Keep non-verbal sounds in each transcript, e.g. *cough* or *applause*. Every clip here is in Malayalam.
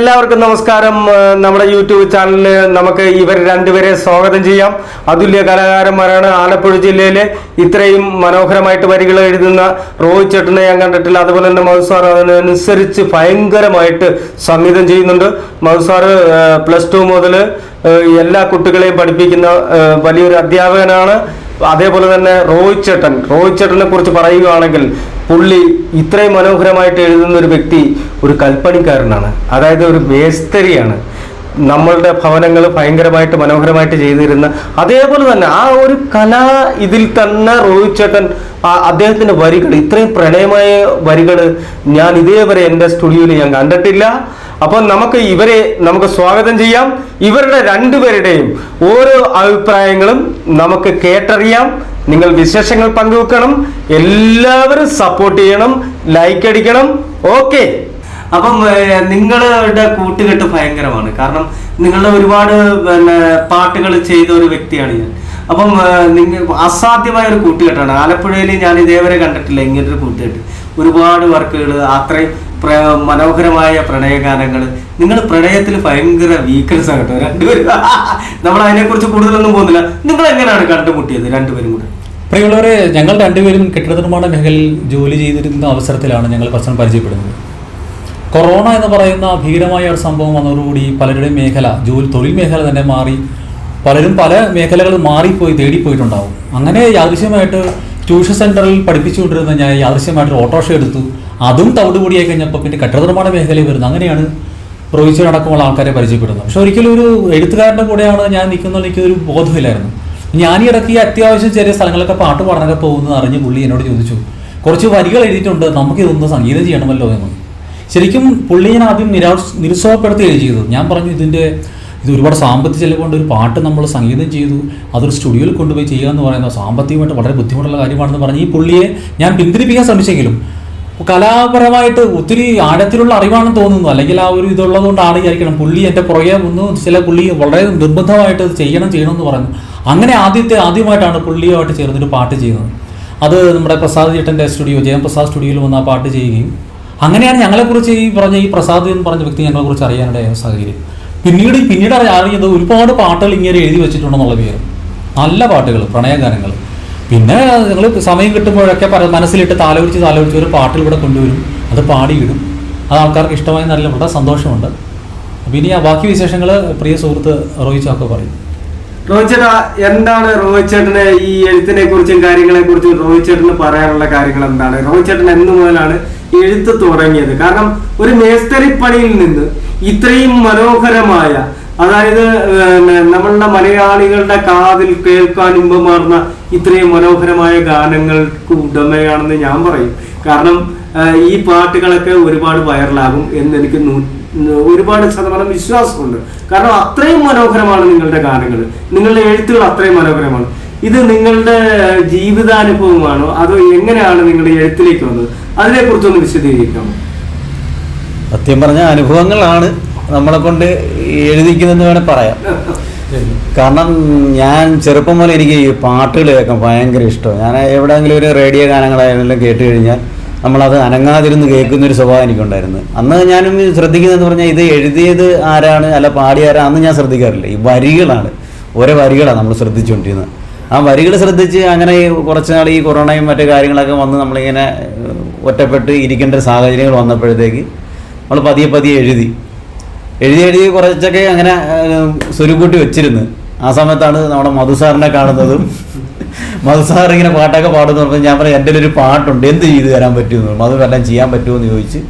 എല്ലാവർക്കും നമസ്കാരം. നമ്മുടെ യൂട്യൂബ് ചാനലിന് നമുക്ക് ഇവർ രണ്ടുപേരെ സ്വാഗതം ചെയ്യാം. അതുല്യ കലാകാരന്മാരാണ് ആലപ്പുഴ ജില്ലയിലെ ഇത്രയും മനോഹരമായിട്ട് വരികൾ എഴുതുന്ന റോഹിത് ചേട്ടനെ ഞാൻ കണ്ടിട്ടില്ല. അതുപോലെ തന്നെ മധുസാർ അതിനനുസരിച്ച് ഭയങ്കരമായിട്ട് സംഗീതം ചെയ്യുന്നുണ്ട്. മധുസാർ പ്ലസ് ടു മുതൽ എല്ലാ കുട്ടികളെയും പഠിപ്പിക്കുന്ന വലിയൊരു അധ്യാപകനാണ്. അതേപോലെ തന്നെ റോഹിത് ചേട്ടൻ. റോഹിത് ചേട്ടനെ കുറിച്ച് പറയുകയാണെങ്കിൽ പുള്ളി ഇത്രയും മനോഹരമായിട്ട് എഴുതുന്ന ഒരു വ്യക്തി ഒരു കൽപ്പണിക്കാരനാണ്. അതായത് ഒരു മേസ്തരിയാണ് നമ്മളുടെ ഭവനങ്ങൾ ഭയങ്കരമായിട്ട് മനോഹരമായിട്ട് ചെയ്തിരുന്ന അതേപോലെ തന്നെ ആ ഒരു കല ഇതിൽ തന്നെ റോഹിത് ചേട്ടൻ അദ്ദേഹത്തിന്റെ വരികൾ ഇത്രയും പ്രണയമായ വരികൾ ഞാൻ ഇതേവരെ എന്റെ സ്റ്റുഡിയോയിൽ ഞാൻ കണ്ടിട്ടില്ല. അപ്പോൾ നമുക്ക് ഇവരെ നമുക്ക് സ്വാഗതം ചെയ്യാം. ഇവരുടെ രണ്ടുപേരുടെയും ഓരോ അഭിപ്രായങ്ങളും നമുക്ക് കേട്ടറിയാം. നിങ്ങൾ വിശേഷങ്ങൾ പങ്കുവെക്കണം. എല്ലാവരും സപ്പോർട്ട് ചെയ്യണം. ലൈക്ക് അടിക്കണം. ഓക്കെ. അപ്പം നിങ്ങളുടെ കൂട്ടുകെട്ട് ഭയങ്കരമാണ്. കാരണം നിങ്ങളുടെ ഒരുപാട് പിന്നെ പാട്ടുകൾ ചെയ്ത ഒരു വ്യക്തിയാണ് ഞാൻ. അപ്പം നിങ്ങൾ അസാധ്യമായ ഒരു കൂട്ടുകെട്ടാണ്. ആലപ്പുഴയിൽ ഞാൻ ഇതേവരെ കണ്ടിട്ടില്ല ഇങ്ങനൊരു കൂട്ടുകെട്ട്. ഒരുപാട് വർക്കുകൾ അത്രയും മനോഹരമായ പ്രണയഗാനങ്ങൾ നിങ്ങൾ പ്രണയത്തിൽ ഭയങ്കര വീക്കൻസ് ആണ് കേട്ടോ. രണ്ടുപേരും. *laughs* നമ്മൾ അതിനെക്കുറിച്ച് കൂടുതലൊന്നും പോകുന്നില്ല. നിങ്ങൾ എങ്ങനെയാണ് കണ്ടുമുട്ടിയത് രണ്ടുപേരും കൂടെ? പ്രിയമുള്ളവരെ ഞങ്ങൾ രണ്ടുപേരും കെട്ടിട നിർമ്മാണ മേഖലയിൽ ജോലി ചെയ്തിരുന്ന അവസരത്തിലാണ് ഞങ്ങൾ പരസ്പരം പരിചയപ്പെടുന്നത്. കൊറോണ എന്ന് പറയുന്ന ഭീകരമായ ഒരു സംഭവം വന്നതോടുകൂടി പലരുടെയും മേഖല ജോലി തൊഴിൽ മേഖല തന്നെ മാറി. പലരും പല മേഖലകൾ മാറിപ്പോയി തേടിപ്പോയിട്ടുണ്ടാവും. അങ്ങനെ യാദൃശ്യമായിട്ട് ട്യൂഷൻ സെന്ററിൽ പഠിപ്പിച്ചുകൊണ്ടിരുന്ന ഞാൻ യാദൃശ്യമായിട്ട് ഓട്ടോറിക്ഷ എടുത്തു. അതും തവിടുപൊടിയായി കഴിഞ്ഞപ്പോൾ പിന്നെ കെട്ടിട നിർമ്മാണ മേഖലയിൽ വരുന്നത് അങ്ങനെയാണ് പ്രൊവിച്ചർ അടക്കമുള്ള ആൾക്കാരെ പരിചയപ്പെടുന്നത്. പക്ഷെ ഒരിക്കലും ഒരു എഴുത്തുകാരന്റെ കൂടെയാണ് ഞാൻ നിൽക്കുന്നത് എനിക്കൊരു ബോധമില്ലായിരുന്നു. ഞാൻ ഈ ഇടയ്ക്ക് അത്യാവശ്യം ചെറിയ സ്ഥലങ്ങളൊക്കെ പാട്ട് പാടാനൊക്കെ പോകുന്നത് അറിഞ്ഞ് പുള്ളി എന്നോട് ചോദിച്ചു കുറച്ച് വരികൾ എഴുതിയിട്ടുണ്ട്. നമുക്കിതൊന്ന് സംഗീതം ചെയ്യണമല്ലോ എന്ന്. ശരിക്കും പുള്ളി ഞാൻ ആദ്യം നിരാശ നിരുത്സാഹപ്പെടുത്തുകയാണ് ചെയ്തത് ഞാൻ പറഞ്ഞു ഇതിന്റെ ഇത് ഒരുപാട് സാമ്പത്തിക ചെലവുകൊണ്ട് ഒരു പാട്ട് നമ്മൾ സംഗീതം ചെയ്തു അതൊരു സ്റ്റുഡിയോയിൽ കൊണ്ടുപോയി ചെയ്യുക എന്ന് പറയുന്നത് സാമ്പത്തികമായിട്ട് വളരെ ബുദ്ധിമുട്ടുള്ള കാര്യമാണെന്ന് പറഞ്ഞ് ഈ പുള്ളിയെ ഞാൻ പിന്തിരിപ്പിക്കാൻ ശ്രമിച്ചെങ്കിലും കലാപരമായിട്ട് ഒത്തിരി ആഴത്തിലുള്ള അറിവാണെന്ന് തോന്നുന്നു. അല്ലെങ്കിൽ ആ ഒരു ഇതുള്ളത് കൊണ്ടാണ് വിചാരിക്കണം പുള്ളി എന്റെ പുറകെ ഒന്ന് ചില പുള്ളി വളരെ നിർബന്ധമായിട്ട് ചെയ്യണം ചെയ്യണം എന്ന് പറഞ്ഞു. അങ്ങനെ ആദ്യത്തെ ആദ്യമായിട്ടാണ് പുള്ളിയുമായിട്ട് ചേർന്നൊരു പാട്ട് ചെയ്യുന്നത്. അത് നമ്മുടെ പ്രസാദ് ചേട്ടന്റെ സ്റ്റുഡിയോ ജയം പ്രസാദ് സ്റ്റുഡിയോയിൽ വന്ന് ആ പാട്ട് ചെയ്യുകയും അങ്ങനെയാണ് ഞങ്ങളെക്കുറിച്ച് ഈ പറഞ്ഞ ഈ പ്രസാദ് എന്ന് പറഞ്ഞ വ്യക്തി ഞങ്ങളെക്കുറിച്ച് അറിയാനിടയായ സാഹചര്യം. പിന്നീട് പിന്നീട് അറിയുന്നത് ഒരുപാട് പാട്ടുകൾ ഇങ്ങനെ എഴുതി വെച്ചിട്ടുണ്ടെന്നുള്ള പേര്. നല്ല പാട്ടുകൾ പ്രണയഗാനങ്ങൾ. പിന്നെ ഞങ്ങൾ സമയം കിട്ടുമ്പോഴൊക്കെ പറ മനസ്സിലിട്ട് താലോചിച്ച് താലോചിച്ച് ഒരു പാട്ടിൽ ഇവിടെ കൊണ്ടുവരും. അത് പാടിയിടും. അത് ആൾക്കാർക്ക് ഇഷ്ടമായി നല്ല വളരെ സന്തോഷമുണ്ട്. പിന്നെ ആ ബാക്കി വിശേഷങ്ങൾ പ്രിയ സുഹൃത്ത് റോഹിത് ചാക്കോ പറയും. റോഹിത് ചേട്ടാ എന്താണ് റോഹിത് ചേട്ടന് ഈ എഴുത്തിനെ കുറിച്ചും കാര്യങ്ങളെ കുറിച്ചും റോഹിത് ചേട്ടന് പറയാനുള്ള കാര്യങ്ങൾ എന്താണ് റോഹിത് ചേട്ടൻ എന്ന് മുതലാണ് എഴുത്ത് തുടങ്ങിയത്. കാരണം ഒരു മേസ്തരിപ്പണിയിൽ നിന്ന് ഇത്രയും മനോഹരമായ അതായത് നമ്മളുടെ മലയാളികളുടെ കാതിൽ കേൾക്കാൻ ഇമ്പമാർന്ന ഇത്രയും മനോഹരമായ ഗാനങ്ങൾക്ക് ഉടമയാണെന്ന് ഞാൻ പറയും. കാരണം ഈ പാട്ടുകളൊക്കെ ഒരുപാട് വൈറലാകും എന്ന് എനിക്ക് ഒരുപാട് ശതമാനം വിശ്വാസമുണ്ട്. കാരണം അത്രയും മനോഹരമാണ് നിങ്ങളുടെ ഗാനങ്ങൾ. നിങ്ങളുടെ എഴുത്തുകൾ അത്രയും മനോഹരമാണ്. ഇത് നിങ്ങളുടെ ജീവിതാനുഭവമാണോ? അതോ എങ്ങനെയാണ് നിങ്ങൾ എഴുത്തിലേക്ക് വന്നത്? അതിനെക്കുറിച്ചൊന്ന് വിശദീകരിക്കാം. സത്യം പറഞ്ഞ അനുഭവങ്ങളാണ് നമ്മളെ കൊണ്ട് എഴുതിക്കുന്നതെന്ന് വേണേൽ പറയാം. കാരണം ഞാൻ ചെറുപ്പം മുതൽ എനിക്ക് ഈ പാട്ടുകൾ കേൾക്കാൻ ഭയങ്കര ഇഷ്ടമാണ്. ഞാൻ എവിടെയെങ്കിലും ഒരു റേഡിയോ ഗാനങ്ങളായാലും കേട്ട് കഴിഞ്ഞാൽ നമ്മളത് അനങ്ങാതിരുന്ന് കേൾക്കുന്ന ഒരു സ്വഭാവം എനിക്കുണ്ടായിരുന്നു. അന്ന് ഞാനും ശ്രദ്ധിക്കുന്നതെന്ന് പറഞ്ഞാൽ ഇത് എഴുതിയത് ആരാണ് അല്ല പാടിയ ആരാ അന്ന് ഞാൻ ശ്രദ്ധിക്കാറില്ല. ഈ വരികളാണ്. ഓരോ വരികളാണ് നമ്മൾ ശ്രദ്ധിച്ചുകൊണ്ടിരുന്നത്. ആ വരികൾ ശ്രദ്ധിച്ച് അങ്ങനെ കുറച്ച് നാൾ ഈ കൊറോണയും മറ്റു കാര്യങ്ങളൊക്കെ വന്ന് നമ്മളിങ്ങനെ ഒറ്റപ്പെട്ട് ഇരിക്കേണ്ട ഒരു സാഹചര്യങ്ങൾ വന്നപ്പോഴത്തേക്ക് നമ്മൾ പതിയെ പതിയെ എഴുതി. എഴുതി എഴുതി കുറച്ചൊക്കെ അങ്ങനെ സ്വരുക്കൂട്ടി വെച്ചിരുന്നു. ആ സമയത്താണ് നമ്മുടെ മധുസാറിനെ കാണുന്നതും *laughs* മധുസാർ ഇങ്ങനെ പാട്ടൊക്കെ പാടുന്നു പറഞ്ഞാൽ ഞാൻ പറഞ്ഞു എന്റെ ഒരു പാട്ടുണ്ട് എന്ത് ചെയ്തു തരാൻ പറ്റുമെന്ന്? മധു വല്ലതും ചെയ്യാൻ പറ്റുമെന്ന് ചോദിച്ച്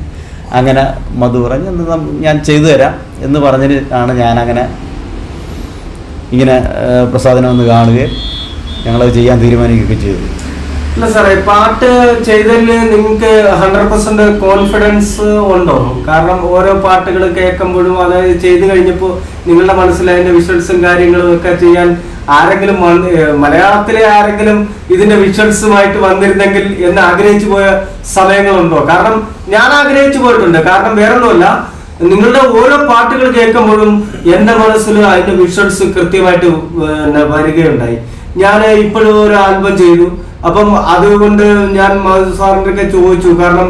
അങ്ങനെ മധു പറഞ്ഞു "എന്നാ ഞാൻ ചെയ്തു തരാം എന്ന് പറഞ്ഞിട്ടാണ് ഞാൻ അങ്ങനെ ഇങ്ങനെ പ്രസാദനം ഒന്ന് കാണുകയും ഞങ്ങളത് ചെയ്യാൻ തീരുമാനിക്കുകയൊക്കെ ചെയ്തു. ഇല്ല സാറേ പാട്ട് ചെയ്തതിൽ നിങ്ങൾക്ക് ഹൺഡ്രഡ് പെർസെന്റ് കോൺഫിഡൻസ് ഉണ്ടോ? കാരണം ഓരോ പാട്ടുകൾ കേൾക്കുമ്പോഴും അതായത് ചെയ്തു കഴിഞ്ഞപ്പോൾ നിങ്ങളുടെ മനസ്സിൽ അതിന്റെ വിഷ്വൽസും കാര്യങ്ങളും ഒക്കെ ചെയ്യാൻ ആരെങ്കിലും മലയാളത്തിലെ ആരെങ്കിലും ഇതിന്റെ വിഷ്വൽസുമായിട്ട് വന്നിരുന്നെങ്കിൽ എന്ന് ആഗ്രഹിച്ചു പോയ സമയങ്ങളുണ്ടോ? കാരണം ഞാൻ ആഗ്രഹിച്ചു പോയിട്ടുണ്ട്. കാരണം വേറൊന്നുമല്ല നിങ്ങളുടെ ഓരോ പാട്ടുകൾ കേൾക്കുമ്പോഴും എന്റെ മനസ്സിൽ അതിന്റെ വിഷ്വൽസ് കൃത്യമായിട്ട് വരികയുണ്ടായി. ഞാൻ ഇപ്പോഴും ഒരു ആൽബം ചെയ്തു. അപ്പം അതുകൊണ്ട് ഞാൻ മധു സാറിന്റെ ഒക്കെ ചോദിച്ചു. കാരണം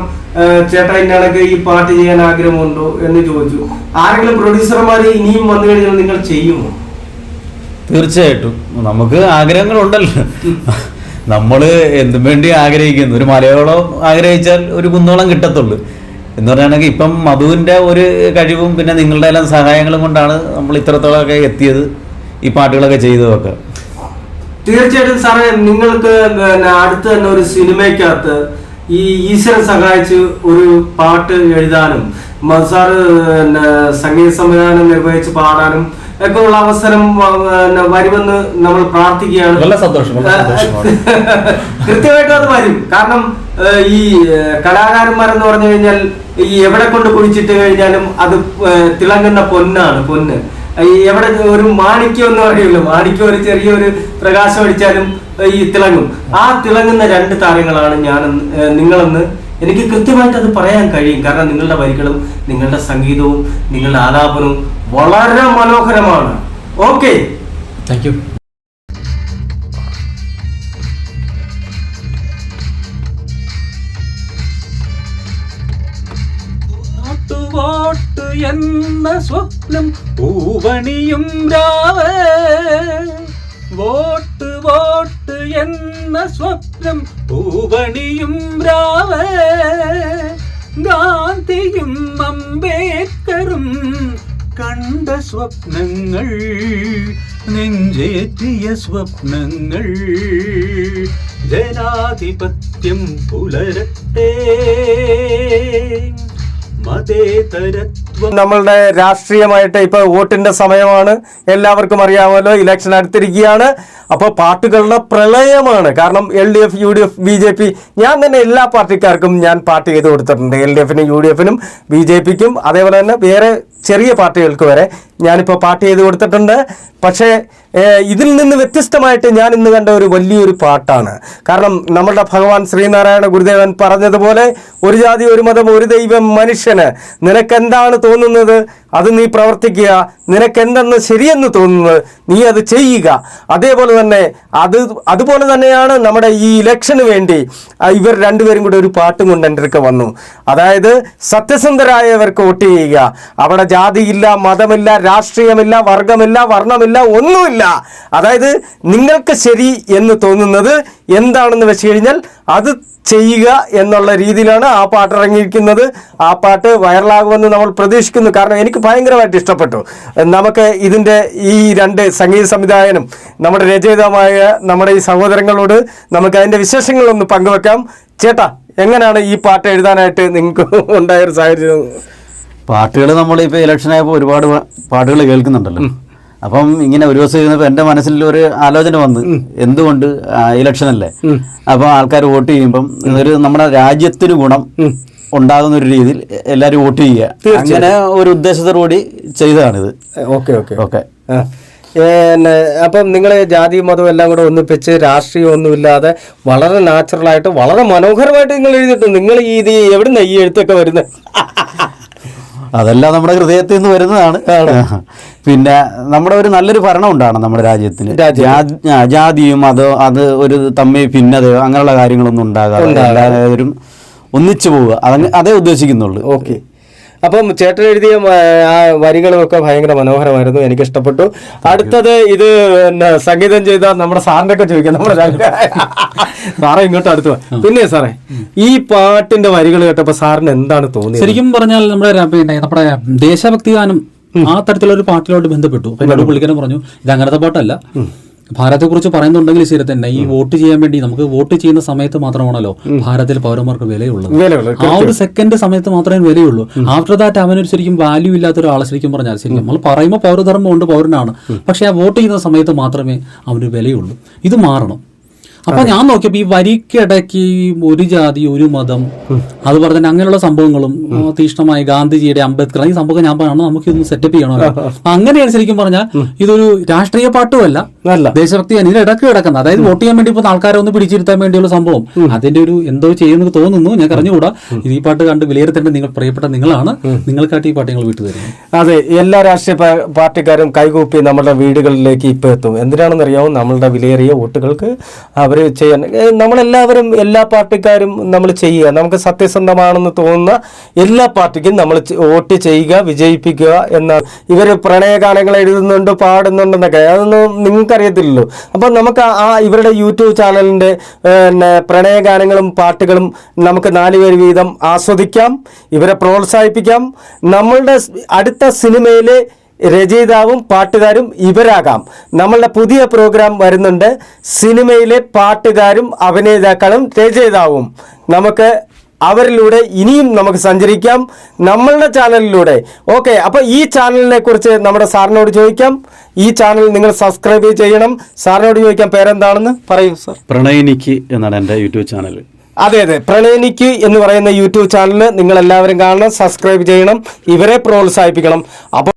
ചേട്ടാ ഇന്നാളൊക്കെ ഈ പാട്ട് ചെയ്യാൻ ആഗ്രഹമുണ്ടോ എന്ന് ചോദിച്ചു. ആരെങ്കിലും പ്രൊഡ്യൂസർമാർ ഇനിയും വന്നു കഴിഞ്ഞാൽ നിങ്ങൾ ചെയ്യുമോ? തീർച്ചയായിട്ടും. നമുക്ക് ആഗ്രഹങ്ങളുണ്ടല്ലോ. നമ്മൾ എന്തും വേണ്ടി ആഗ്രഹിക്കുന്നു. ഒരു മലയോളം ആഗ്രഹിച്ചാൽ ഒരു കുന്നോളം കിട്ടത്തുള്ളൂ. എന്ന് പറയുകയാണെങ്കിൽ ഇപ്പം മധുവിന്റെ ഒരു കഴിവും പിന്നെ നിങ്ങളുടെ എല്ലാം സഹായങ്ങളും കൊണ്ടാണ് നമ്മൾ ഇത്രത്തോളമൊക്കെ എത്തിയത്. ഈ പാട്ടുകളൊക്കെ ചെയ്തതൊക്കെ. തീർച്ചയായിട്ടും സാറേ നിങ്ങൾക്ക് അടുത്ത് തന്നെ ഒരു സിനിമയ്ക്കകത്ത് ഈ ഈശ്വരൻ സഹായിച്ച് ഒരു പാട്ട് എഴുതാനും സാറ് സംഗീത സംവിധാനം നിർവഹിച്ച് പാടാനും ഒക്കെ ഉള്ള അവസരം വരുമെന്ന് നമ്മൾ പ്രാർത്ഥിക്കുകയാണ്. വളരെ സന്തോഷം, കൃത്യമായിട്ടും അത് വരും. കാരണം ഈ കലാകാരന്മാരെന്ന് പറഞ്ഞു കഴിഞ്ഞാൽ ഈ എവിടെ കൊണ്ട് കുഴിച്ചിട്ട് കഴിഞ്ഞാലും അത് തിളങ്ങുന്ന പൊന്നാണ് പൊന്ന്. എവിടെ ഒരു മാണിക്യം എന്ന് പറയുമല്ലോ മാണിക്യം ഒരു ചെറിയൊരു പ്രകാശം അടിച്ചാലും ഈ തിളങ്ങും. ആ തിളങ്ങുന്ന രണ്ട് താരങ്ങളാണ് ഞാൻ നിങ്ങളെന്ന് എനിക്ക് കൃത്യമായിട്ട് അത് പറയാൻ കഴിയും. കാരണം നിങ്ങളുടെ വരികളും നിങ്ങളുടെ സംഗീതവും നിങ്ങളുടെ ആലാപനവും വളരെ മനോഹരമാണ്. ഓക്കെ? താങ്ക് യു എന്ന സ്വപ്നം പൂവണിയും രാവ് വോട്ട് വോട്ട് എന്ന സ്വപ്നം പൂവണിയും രാവ് ഗാന്ധിയും അംബേദ്കറും കണ്ട സ്വപ്നങ്ങൾ നെഞ്ചേറ്റിയ സ്വപ്നങ്ങൾ. ജനാധിപത്യം പുലരട്ടെ മതേതരത്വം നമ്മളുടെ രാഷ്ട്രീയമായിട്ട് ഇപ്പൊ വോട്ടിന്റെ സമയമാണ്. എല്ലാവർക്കും അറിയാമല്ലോ ഇലക്ഷൻ അടുത്തിരിക്കുകയാണ്. അപ്പോൾ പാർട്ടികളുടെ പ്രളയമാണ്. കാരണം L D F U D F B J P ഞാൻ തന്നെ എല്ലാ പാർട്ടിക്കാർക്കും ഞാൻ പാർട്ടി ചെയ്ത് കൊടുത്തിട്ടുണ്ട്. എൽ ഡി എഫിനും യു ഡി എഫിനും ബി ജെ പിക്കും അതേപോലെ തന്നെ വേറെ ചെറിയ പാർട്ടികൾക്ക് വരെ ഞാനിപ്പോൾ പാർട്ടി ചെയ്ത് കൊടുത്തിട്ടുണ്ട്. പക്ഷേ ഇതിൽ നിന്ന് വ്യത്യസ്തമായിട്ട് ഞാൻ ഇന്ന് കണ്ട ഒരു വലിയൊരു പാട്ടാണ്. കാരണം നമ്മുടെ ഭഗവാൻ ശ്രീനാരായണ ഗുരുദേവൻ പറഞ്ഞതുപോലെ ഒരു ജാതി ഒരു മതം ഒരു ദൈവം മനുഷ്യന് നിനക്കെന്താണ് തോന്നുന്നത്? അത് നീ പ്രവർത്തിക്കുക. നിനക്കെന്തെന്ന് ശരിയെന്ന് തോന്നുന്നത് നീ അത് ചെയ്യുക. അതേപോലെ തന്നെ അത് അതുപോലെ തന്നെയാണ് നമ്മുടെ ഈ ഇലക്ഷന് വേണ്ടി ഇവർ രണ്ടുപേരും കൂടെ ഒരു പാട്ടും കൊണ്ട് എന്റെ അടുക്ക വന്നു. അതായത് സത്യസന്ധരായവർക്ക് വോട്ട് ചെയ്യുക. അവിടെ ജാതിയില്ല മതമില്ല രാഷ്ട്രീയമില്ല വർഗമില്ല വർണമില്ല ഒന്നുമില്ല. അതായത് നിങ്ങൾക്ക് ശരി എന്ന് തോന്നുന്നത് എന്താണെന്ന് വെച്ച് കഴിഞ്ഞാൽ അത് ചെയ്യുക എന്നുള്ള രീതിയിലാണ് ആ പാട്ട് ഇറങ്ങിയിരിക്കുന്നത്. ആ പാട്ട് വൈറലാകുമെന്ന് നമ്മൾ പ്രതീക്ഷിക്കുന്നു. കാരണം എനിക്ക് ഭയങ്കരമായിട്ട് ഇഷ്ടപ്പെട്ടു. നമുക്ക് ഇതിന്റെ ഈ രണ്ട് സംഗീത സംവിധായകനും നമ്മുടെ രചയിതാവായ നമ്മുടെ ഈ സഹോദരങ്ങളോട് നമുക്ക് അതിന്റെ വിശേഷങ്ങളൊന്ന് പങ്കുവെക്കാം. ചേട്ടാ എങ്ങനെയാണ് ഈ പാട്ട് എഴുതാനായിട്ട് നിങ്ങൾക്ക് ഉണ്ടായൊരു സാഹചര്യം? പാട്ടുകൾ നമ്മളിപ്പോൾ ഇലക്ഷനായപ്പോൾ ഒരുപാട് പാട്ടുകൾ കേൾക്കുന്നുണ്ടല്ലോ. അപ്പം ഇങ്ങനെ ഒരു ദിവസം ഇരുന്നപ്പോൾ എന്റെ മനസ്സിൽ ഒരു ആലോചന വന്ന് എന്തുകൊണ്ട് ഇലക്ഷൻ അല്ലേ? അപ്പോൾ ആൾക്കാർ വോട്ട് ചെയ്യുമ്പം ഒരു നമ്മുടെ രാജ്യത്തിന് ഗുണം ഉണ്ടാകുന്ന ഒരു രീതിയിൽ എല്ലാവരും വോട്ട് ചെയ്യുക. അങ്ങനെ ഒരു ഉദ്ദേശത്തോടുകൂടി ചെയ്തതാണിത്. Okay okay. ഓക്കെ. പിന്നെ അപ്പം നിങ്ങൾ ജാതി മതം എല്ലാം കൂടെ ഒന്നിപ്പിച്ച് രാഷ്ട്രീയം ഒന്നുമില്ലാതെ വളരെ നാച്ചുറലായിട്ട് വളരെ മനോഹരമായിട്ട് നിങ്ങൾ എഴുതിയിട്ടുണ്ട്. നിങ്ങൾ ഈ ഇത് എവിടുന്ന ഈ എഴുത്തൊക്കെ വരുന്നത്? അതെല്ലാം നമ്മുടെ ഹൃദയത്തിൽ നിന്ന് വരുന്നതാണ്. പിന്നെ നമ്മുടെ ഒരു നല്ലൊരു ഭരണം ഉണ്ടാകണം നമ്മുടെ രാജ്യത്തിന്. ജാതിയും അതോ അത് ഒരു തമ്മിൽ ഭിന്നതയോ അങ്ങനെയുള്ള കാര്യങ്ങളൊന്നും ഉണ്ടാകാതെ. എല്ലാവരും ഒന്നിച്ചു പോവുക. അതങ്ങ് അതേ ഉദ്ദേശിക്കുന്നുള്ളൂ. ഓക്കെ. അപ്പം ചേട്ടൻ എഴുതിയ ആ വരികളൊക്കെ ഭയങ്കര മനോഹരമായിരുന്നു എനിക്ക് ഇഷ്ടപ്പെട്ടു അടുത്തത് ഇത് സംഗീതം ചെയ്ത നമ്മുടെ സാറിനൊക്കെ ചോദിക്കാം നമ്മുടെ സാറേ. ഇങ്ങോട്ട് അടുത്ത്. പിന്നെ സാറേ ഈ പാട്ടിന്റെ വരികൾ കേട്ടപ്പോ സാറിന് എന്താണ് തോന്നിയത്? ശരിക്കും പറഞ്ഞാൽ നമ്മുടെ പിന്നെ നമ്മുടെ ദേശഭക്തി ഗാനം ആ തരത്തിലുള്ള ഒരു പാട്ടിലോട്ട് ബന്ധപ്പെട്ടു. പുള്ളിക്കാരൻ പറഞ്ഞു ഇത് അങ്ങനത്തെ പാട്ടല്ല. ഭാരതത്തെ കുറിച്ച് പറയുന്നുണ്ടെങ്കിൽ ശരി തന്നെ ഈ വോട്ട് ചെയ്യാൻ വേണ്ടി നമുക്ക് വോട്ട് ചെയ്യുന്ന സമയത്ത് മാത്രമാണല്ലോ ഭാരതത്തിൽ പൗരന്മാർക്ക് വിലയുള്ളത്, ആ ഒരു സെക്കൻഡ് സമയത്ത് മാത്രമേ വിലയുള്ളൂ. ആഫ്റ്റർ ദാറ്റ് അവനൊരു ശരിക്കും വാല്യൂ ഇല്ലാത്ത ഒരാളെ ശരിക്കും പറഞ്ഞാൽ ശരിക്കും നമ്മൾ പറയുമ്പോൾ പൗരധർമ്മം ഉണ്ട് പൗരനാണ് പക്ഷെ ആ വോട്ട് ചെയ്യുന്ന സമയത്ത് മാത്രമേ അവന് വിലയുള്ളൂ. ഇത് മാറണം. അപ്പൊ ഞാൻ നോക്കിയപ്പോ ഈ വരിക്കിടയ്ക്ക് ഒരു ജാതി ഒരു മതം അതുപോലെ തന്നെ അങ്ങനെയുള്ള സംഭവങ്ങളും തീഷ്ണമായി ഗാന്ധിജിയുടെ അംബേദ്കർ ഈ സംഭവം ഞാൻ പറയണോ നമുക്ക് ഇതൊന്ന് സെറ്റപ്പ് ചെയ്യണമല്ലോ അങ്ങനെ അങ്ങനെയാണ് ശരിക്കും പറഞ്ഞാൽ ഇതൊരു രാഷ്ട്രീയ പാട്ടുമല്ല. ദേശഭക്തി ഇതിൽ ഇടയ്ക്ക് കിടക്കുന്നത് അതായത് വോട്ട് ചെയ്യാൻ വേണ്ടി ഇപ്പൊ ആൾക്കാരെ ഒന്ന് പിടിച്ചിരുത്താൻ വേണ്ടിയുള്ള സംഭവം. അതിന്റെ ഒരു എന്തോ ചെയ്യുന്നത് തോന്നുന്നു ഞാൻ അറിഞ്ഞുകൂടാ ഇത് ഈ പാട്ട് കണ്ട് വിലയിരുത്തേണ്ട നിങ്ങൾ പ്രിയപ്പെട്ട നിങ്ങളാണ്. നിങ്ങൾക്കായിട്ട് ഈ പാട്ട് ഞങ്ങൾ വിട്ടു തരുന്നത് അതെ എല്ലാ രാഷ്ട്രീയ പാർട്ടിക്കാരും കൈകൂപ്പി നമ്മുടെ വീടുകളിലേക്ക് ഇപ്പൊ എത്തും. എന്തിനാണെന്ന് അറിയാവും നമ്മളുടെ വിലയേറിയ വോട്ടുകൾക്ക് അവർ ചെയ്യാൻ നമ്മളെല്ലാവരും എല്ലാ പാർട്ടിക്കാരും നമ്മൾ ചെയ്യുക. നമുക്ക് സത്യസന്ധമാണെന്ന് തോന്നുന്ന എല്ലാ പാർട്ടിക്കും നമ്മൾ വോട്ട് ചെയ്യുക വിജയിപ്പിക്കുക എന്ന ഇവർ പ്രണയഗാനങ്ങൾ എഴുതുന്നുണ്ട് പാടുന്നുണ്ടെന്നൊക്കെ. അതൊന്നും നിങ്ങൾക്കറിയത്തില്ലല്ലോ. അപ്പോൾ നമുക്ക് ആ ഇവരുടെ യൂട്യൂബ് ചാനലിന്റെ പിന്നെ പ്രണയഗാനങ്ങളും പാട്ടുകളും നമുക്ക് നാല് പേര് വീതം ആസ്വദിക്കാം ഇവരെ പ്രോത്സാഹിപ്പിക്കാം. നമ്മളുടെ അടുത്ത സിനിമയിലെ രചയിതാവും പാട്ടുകാരും ഇവരാകാം. നമ്മളുടെ പുതിയ പ്രോഗ്രാം വരുന്നുണ്ട്. സിനിമയിലെ പാട്ടുകാരും അഭിനേതാക്കളും രചയിതാവും. നമുക്ക് അവരിലൂടെ ഇനിയും നമുക്ക് സഞ്ചരിക്കാം. നമ്മളുടെ ചാനലിലൂടെ. ഓക്കെ അപ്പോൾ ഈ ചാനലിനെ കുറിച്ച് നമ്മുടെ സാറിനോട് ചോദിക്കാം. ഈ ചാനൽ നിങ്ങൾ സബ്സ്ക്രൈബ് ചെയ്യണം. സാറിനോട് ചോദിക്കാം പേരെന്താണെന്ന് പറയൂ സർ. പ്രണയനിക്ക് എന്നാണ് എന്റെ യൂട്യൂബ് ചാനൽ. അതെ അതെ. പ്രണയനിക്ക് എന്ന് പറയുന്ന യൂട്യൂബ് ചാനൽ നിങ്ങൾ എല്ലാവരും കാണണം സബ്സ്ക്രൈബ് ചെയ്യണം ഇവരെ പ്രോത്സാഹിപ്പിക്കണം. അപ്പോൾ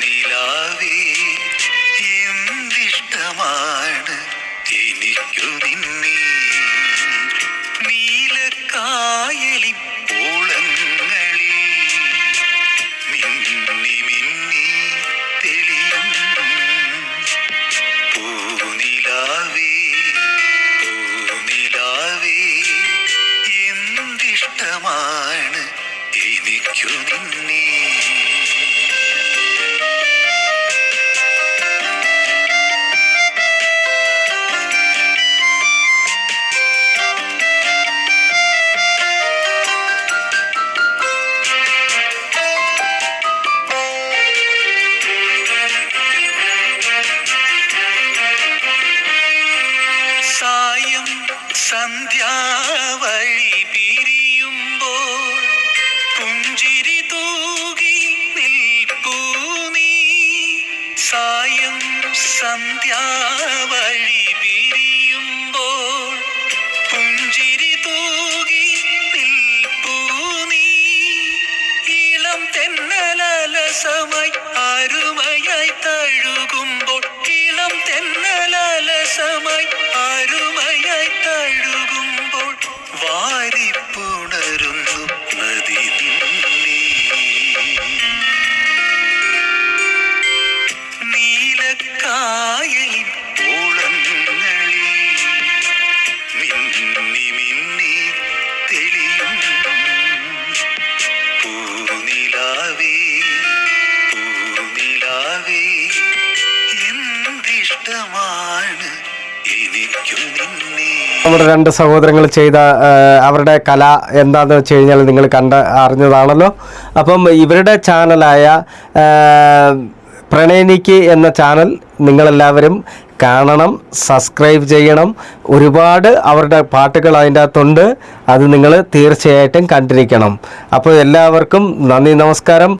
പൂനിലാവേ എന്തിഷ്ടമാണ് എനിക്കു നിന്നെ? നീലക്കായലിൻ പൂളങ്ങളിൽ മിന്നി മിന്നി തെളിയും. പൂനിലാവേ പൂനിലാവേ എന്തിഷ്ടമാണ് എനിക്കു നിന്നെ? നമ്മുടെ രണ്ട് സഹോദരങ്ങൾ ചെയ്ത അവരുടെ കല എന്താന്ന് വെച്ച് കഴിഞ്ഞാൽ നിങ്ങൾ കണ്ട അറിഞ്ഞതാണല്ലോ. അപ്പം ഇവരുടെ ചാനലായ പ്രണയനിക്ക് എന്ന ചാനൽ നിങ്ങളെല്ലാവരും കാണണം സബ്സ്ക്രൈബ് ചെയ്യണം. ഒരുപാട് അവരുടെ പാട്ടുകൾ അതിന്റെ അകത്തുണ്ട്. അത് നിങ്ങൾ തീർച്ചയായിട്ടും കണ്ടിരിക്കണം. അപ്പോൾ എല്ലാവർക്കും നന്ദി നമസ്കാരം.